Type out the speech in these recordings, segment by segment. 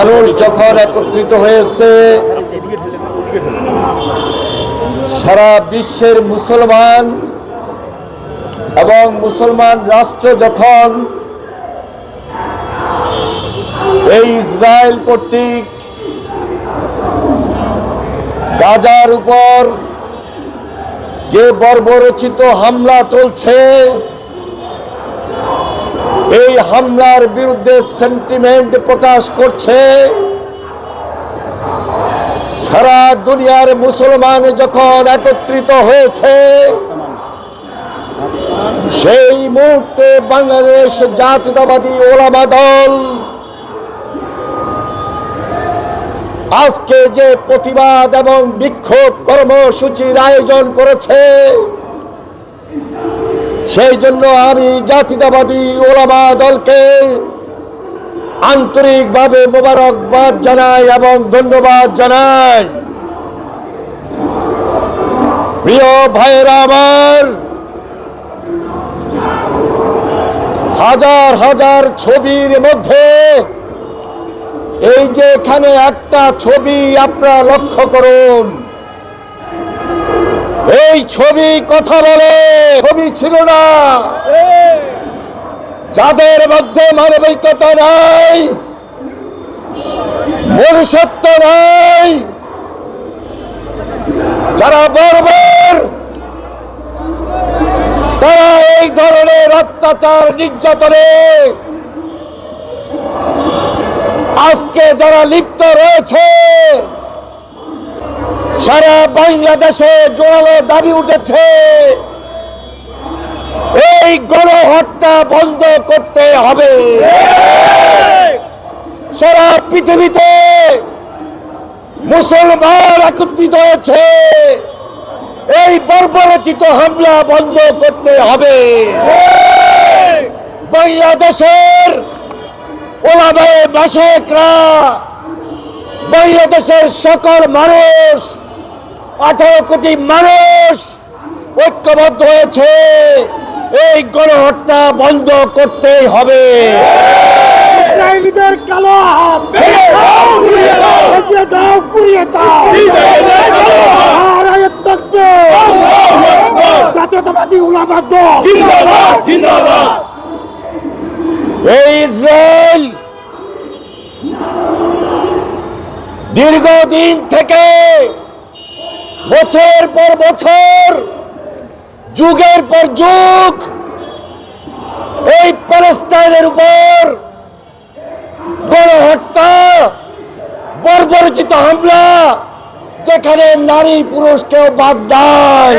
মানুষ যখন একত্রিত হয়েছে, সারা বিশ্বের মুসলমান এবং মুসলমান রাষ্ট্র যখন এই ইসরায়েল কর্তৃক গাজার উপর যে বর্বরচিত হামলা চলছে এই হামলার বিরুদ্ধে সেন্টিমেন্ট প্রকাশ করছে। সারা দুনিয়ার মুসলমান যখন একত্রিত হয়েছে, সেই মুহূর্তে বাংলাদেশ জাতীয়তাবাদী ওলামা দল আজকে যে প্রতিবাদ এবং বিক্ষোভ কর্মসূচির আয়োজন করেছে সেই জন্য আমি জাতীয়তাবাদী ওলামা দলকে আন্তরিকভাবে মোবারকবাদ জানাই এবং ধন্যবাদ জানাই। প্রিয় ভাইয়েরা আমার, হাজার হাজার ছবির মধ্যে এই যে এখানে একটা ছবি আপনারা লক্ষ্য করুন। এই ছবি কথা বলে, ছবি ছিল না। যাদের মধ্যে মানবিকতা নাই, মনুষ্যত্ব নাই, যারা বর্বর, তারা এই ধরনের অত্যাচার নির্যাতনে আজকে যারা লিপ্ত রয়েছে সারা বাংলাদেশে জোরালো দাবি উঠেছে। এই গণহত্যা বন্ধ করতে হবে। সারা পৃথিবীতে মুসলমান একত্রিত হয়েছে। এই বর্বরচিত হামলা বন্ধ করতে হবে। বাংলাদেশের ওলামায়ে মাসেকরা, বাংলাদেশের সকল মানুষ আঠারো কোটি মানুষ ঐক্যবদ্ধ হয়েছে। এই গণহত্যা বন্ধ করতেই হবে। ইসরায়েলিদের কালো হাত দাও কুড়িয়ে দাও আর আয়াত থাকবে জাতীয়তাবাদী উলামা দল এই ইসরায়েল দীর্ঘদিন থেকে বছর পর বছর, যুগের পর যুগ, এই প্যালেস্তাইনের উপর গণহত্যা বর্বরচিত হামলা, যেখানে নারী পুরুষকেও বাদ দেয়।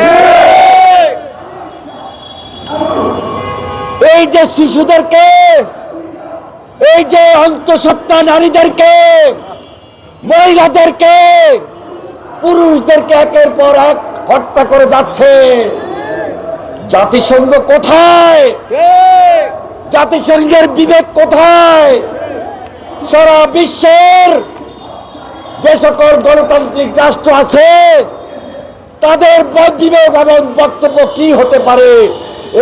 এই যে শিশুদেরকে, এই যে অন্তঃসত্ত্বা নারীদেরকে, মহিলাদেরকে পুরুষদেরকে একের পর এক হত্যা করে যাচ্ছে। জাতিসংঘ কোথায়? জাতিসংঘের বিবেক কোথায়? সারা বিশ্বের যে সকল গণতান্ত্রিক রাষ্ট্র আছে, তাদের বিবেক এবং বক্তব্য কি হতে পারে?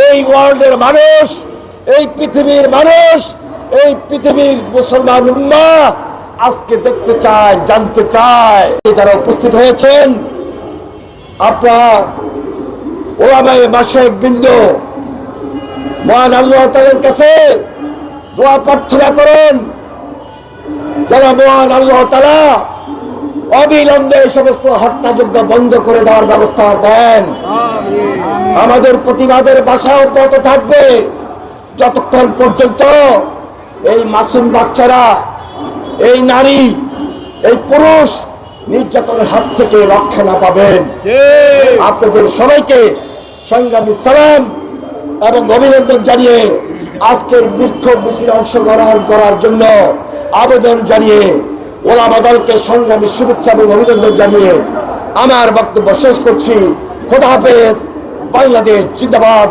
এই ওয়ার্ল্ডের মানুষ, এই পৃথিবীর মানুষ, এই পৃথিবীর মুসলমান উম্মা আজকে দেখতে চায়, জানতে চায়। যারা উপস্থিত হয়েছেন, আপনারা ওলামায়ে মাসেক বিন্দু, মহান আল্লাহ তাআলার কাছে দোয়া প্রার্থনা করেন মহান আল্লাহ তালা অবিলম্বে সমস্ত হত্যাযজ্ঞ বন্ধ করে দেওয়ার ব্যবস্থা দেন আমাদের প্রতিবাদের বাসা অব্যাহত থাকবে। যতক্ষণ পর্যন্ত এই মাসুম বাচ্চারা এই নারী এই পুরুষ নির্যাতনের হাত থেকে রক্ষা না পাবেন। আপনাদের সবাইকে সংগ্রামী সালাম এবং অভিনন্দন জানিয়ে আজকের বিক্ষোভ মিছিলে অংশগ্রহণ করার জন্য আবেদন জানিয়ে ওলামা দলকে সংগ্রামী শুভেচ্ছা এবং অভিনন্দন জানিয়ে আমার বক্তব্য শেষ করছি। খোদা হাফেজ বাংলাদেশ জিন্দাবাদ।